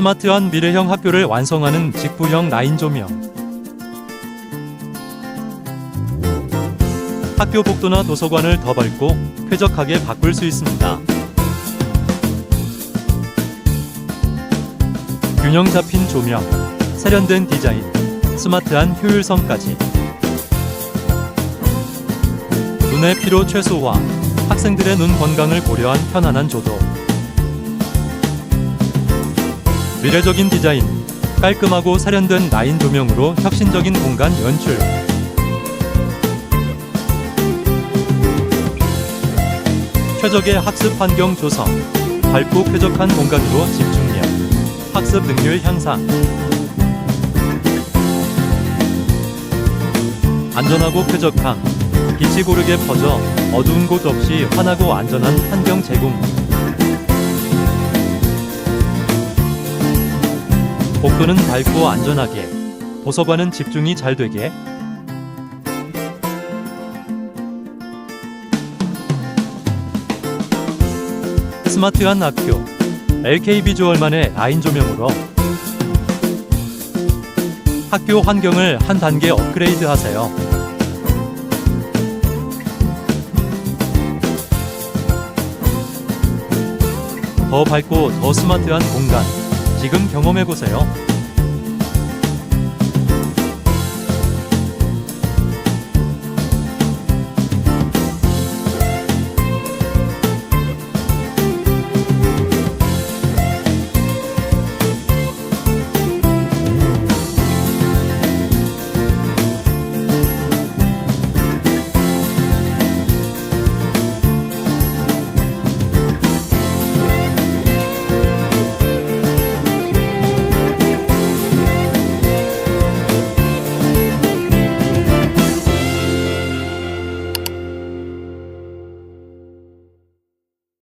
스마트한 미래형 학교를 완성하는 직부형 라인 조명. 학교 복도나 도서관을 더 밝고 쾌적하게 바꿀 수 있습니다. 균형 잡힌 조명, 세련된 디자인, 스마트한 효율성까지. 눈의 피로 최소화, 학생들의 눈 건강을 고려한 편안한 조도. 미래적인 디자인, 깔끔하고 세련된 라인 조명으로 혁신적인 공간 연출. 최적의 학습 환경 조성, 밝고 쾌적한 공간으로 집중력, 학습 능률 향상. 안전하고 쾌적함, 빛이 고르게 퍼져 어두운 곳 없이 환하고 안전한 환경 제공. 복도는 밝고 안전하게, 도서관은 집중이 잘 되게. 스마트한 학교, LK 비주얼만의 라인 조명으로 학교 환경을 한 단계 업그레이드 하세요. 더 밝고 더 스마트한 공간, 지금 경험해 보세요.